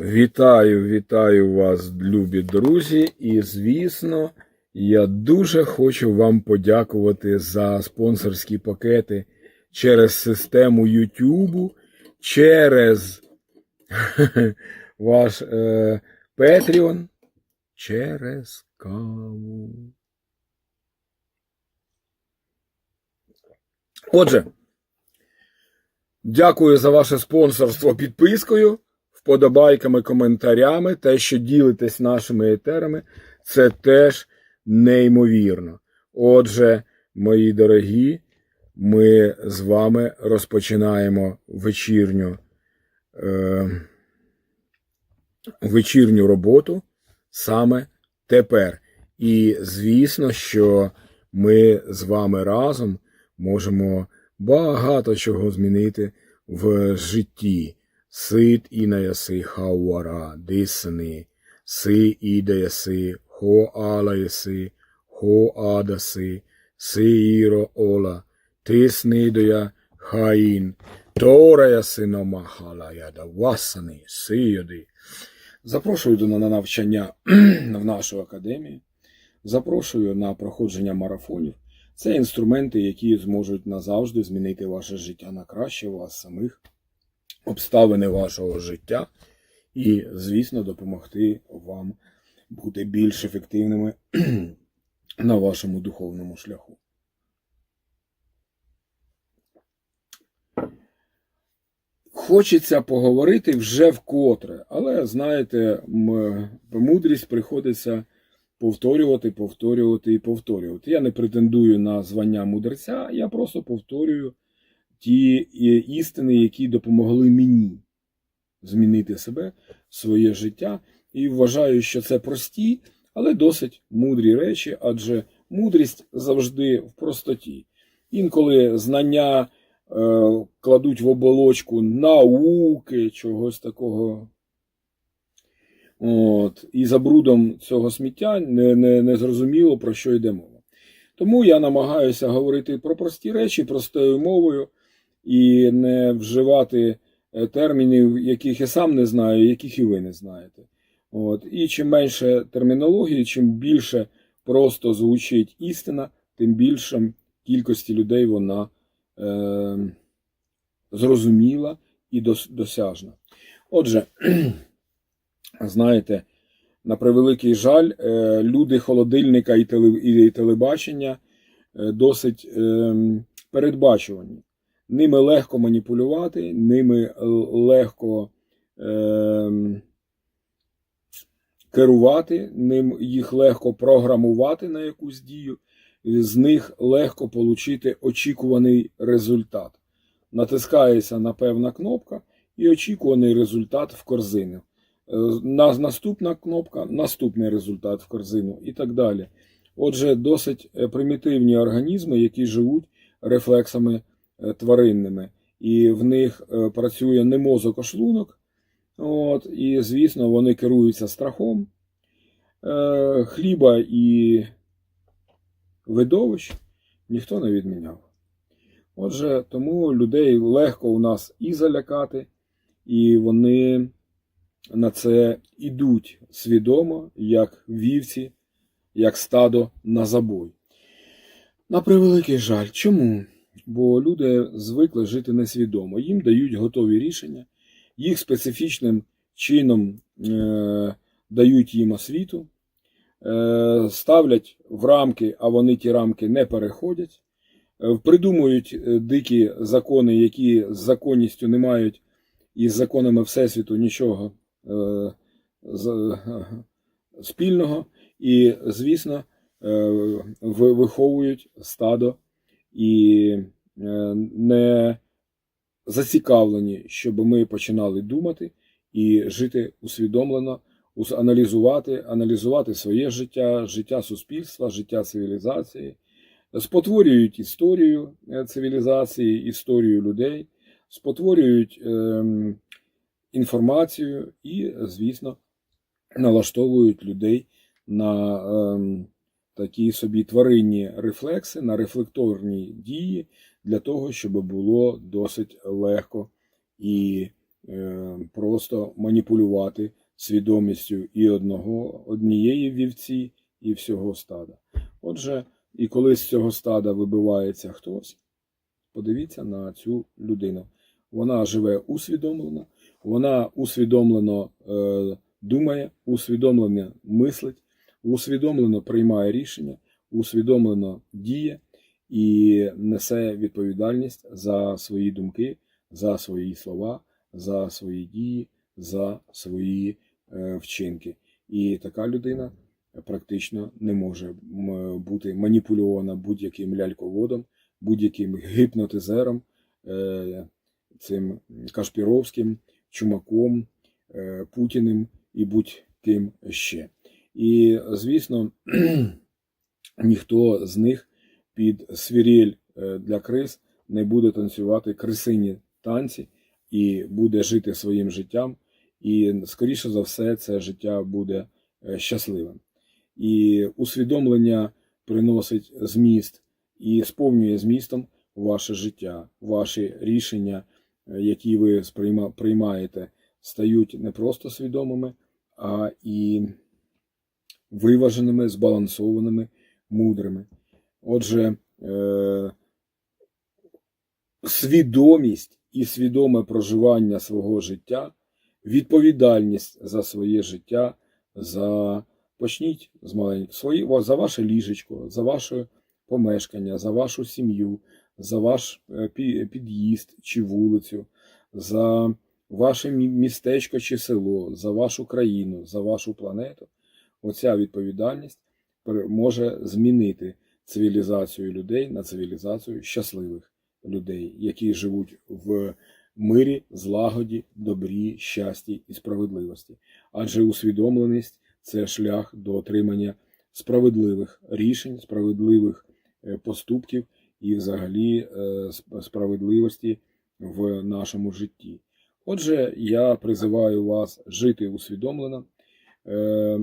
Вітаю, вітаю вас, любі друзі. І, звісно, я дуже хочу вам подякувати за спонсорські пакети через систему YouTube, через ваш е, Patreon, через каву. Отже, дякую за ваше спонсорство підпискою вподобайками, коментарями, те, що ділитесь нашими етерами, це теж неймовірно. Отже, мої дорогі, ми з вами розпочинаємо вечірню, е, вечірню роботу саме тепер. І звісно, що ми з вами разом можемо багато чого змінити в житті. Сит і наяси хауара, дисни, си ідаяси, хо алаяси, хо адаси, си іро ола, тиснидоя хаїн, тораяси номахалая, да васани, сиyoди. Запрошую до на навчання в нашу академію. Запрошую на проходження марафонів. Це інструменти, які зможуть назавжди змінити ваше життя на краще, вас самих обставини вашого життя і, звісно, допомогти вам бути більш ефективними на вашому духовному шляху. Хочеться поговорити вже вкотре, але знаєте, мудрість приходиться повторювати, повторювати і повторювати. Я не претендую на звання мудреця, я просто повторюю ті е, істини, які допомогли мені змінити себе, своє життя. І вважаю, що це прості, але досить мудрі речі, адже мудрість завжди в простоті. Інколи знання е, кладуть в оболочку науки, чогось такого. От, і за брудом цього сміття не, не, не зрозуміло, про що йде мова. Тому я намагаюся говорити про прості речі простою мовою і не вживати е, термінів, яких я сам не знаю, яких і ви не знаєте. От. І чим менше термінології, чим більше просто звучить істина, тим більше кількості людей вона е, зрозуміла і дос, досяжна. Отже, знаєте, на превеликий жаль, е, люди холодильника і телебачення е, досить е, передбачувані. Ними легко маніпулювати, ними легко е, керувати, ним їх легко програмувати на якусь дію, з них легко отримати очікуваний результат. Натискається на певна кнопка і очікуваний результат в корзину. Е, Наступна кнопка наступний результат в корзину і так далі. Отже, досить е, примітивні організми, які живуть рефлексами тваринними, і в них працює не мозок, а шлунок. От, І, звісно, вони керуються страхом. Хліба і видовищ ніхто не відміняв. Отже, тому людей легко у нас і залякати, і вони на це йдуть свідомо, як вівці, як стадо на забой. На превеликий жаль. Чому? Бо люди звикли жити несвідомо. Їм дають готові рішення, їх специфічним чином е, дають їм освіту, е, ставлять в рамки, а вони ті рамки не переходять, е, придумують дикі закони, які з законністю не мають і з законами Всесвіту нічого Е, спільного, і, звісно, е, виховують стадо і е, не зацікавлені, щоб ми починали думати і жити усвідомлено, аналізувати, аналізувати своє життя, життя суспільства, життя цивілізації, спотворюють історію цивілізації, історію людей, спотворюють. Ем, інформацію і, звісно, налаштовують людей на е, такі собі тваринні рефлекси, на рефлекторні дії для того, щоб було досить легко і е, просто маніпулювати свідомістю і одного, однієї вівці, і всього стада. Отже, і коли з цього стада вибивається хтось, подивіться на цю людину. Вона живе усвідомлено, вона усвідомлено е, думає, усвідомлено мислить, усвідомлено приймає рішення, усвідомлено діє і несе відповідальність за свої думки, за свої слова, за свої дії, за свої е, вчинки. І така людина практично не може бути маніпульована будь-яким ляльководом, будь-яким гіпнотизером, е, цим Кашпіровським, Чумаком, е, Путіним і будь-ким ще. І, звісно, ніхто з них під свіріль е, для крис не буде танцювати крисині танці і буде жити своїм життям. І, скоріше за все, це життя буде е, щасливим. І усвідомлення приносить зміст і сповнює змістом ваше життя, ваші рішення, е, які ви приймаєте, стають не просто свідомими, а і виваженими, збалансованими, мудрими. Отже, е- свідомість і свідоме проживання свого життя, відповідальність за своє життя, за почніть з маленького свої за ваше ліжечко, за ваше помешкання, за вашу сім'ю, за ваш е, під'їзд чи вулицю, за ваше містечко чи село, за вашу країну, за вашу планету. Оця відповідальність може змінити цивілізацію людей на цивілізацію щасливих людей, які живуть в мирі, злагоді, добрі, щасті і справедливості. Адже усвідомленість це шлях до отримання справедливих рішень, справедливих е, поступків і, взагалі, е, справедливості в нашому житті. Отже, я призиваю вас жити усвідомлено,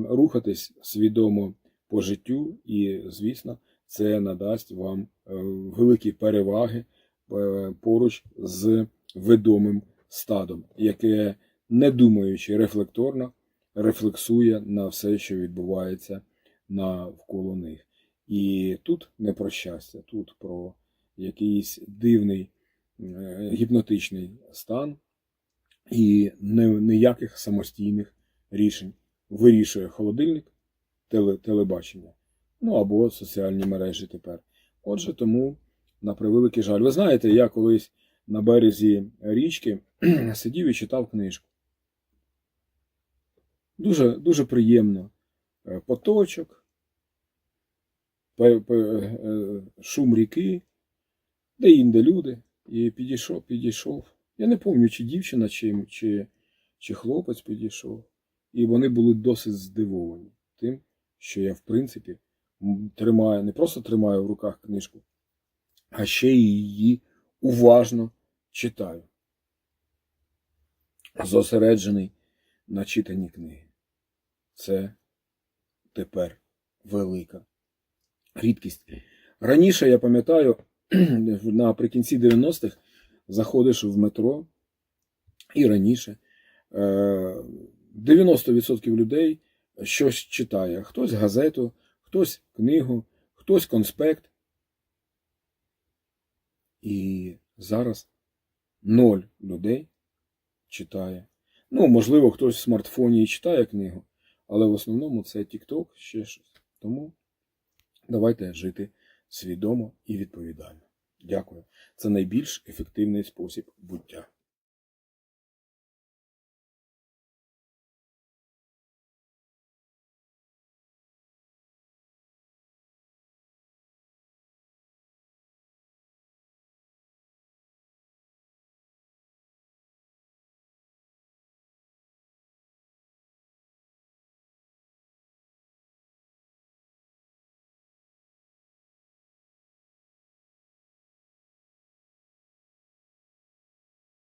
рухатись свідомо по життю, і, звісно, це надасть вам е, великі переваги е, поруч з ведомим стадом, яке, не думаючи рефлекторно, рефлексує на все, що відбувається навколо них. І тут не про щастя, тут про якийсь дивний е, гіпнотичний стан і ніяких самостійних рішень. Вирішує холодильник, теле, телебачення, ну або соціальні мережі тепер. Отже, тому, на превеликий жаль. Ви знаєте, я колись на березі річки сидів і читав книжку. Дуже, дуже приємно. Е, Поточок, е, шум ріки, де інде люди. І підійшов, підійшов. Я не пам'ятаю, чи дівчина, чи, чи, чи хлопець підійшов. І вони були досить здивовані тим, що я, в принципі, тримаю, не просто тримаю в руках книжку, а ще й її уважно читаю. Зосереджений на читанні книги. Це тепер велика рідкість. Раніше, я пам'ятаю, наприкінці 90-х заходиш в метро, і раніше е, 90% людей щось читає. Хтось газету, хтось книгу, хтось конспект. І зараз ноль людей читає. Ну, можливо, хтось в смартфоні і читає книгу, але в основному це TikTok, ще щось. Тому давайте жити свідомо і відповідально. Дякую. Це найбільш ефективний спосіб буття.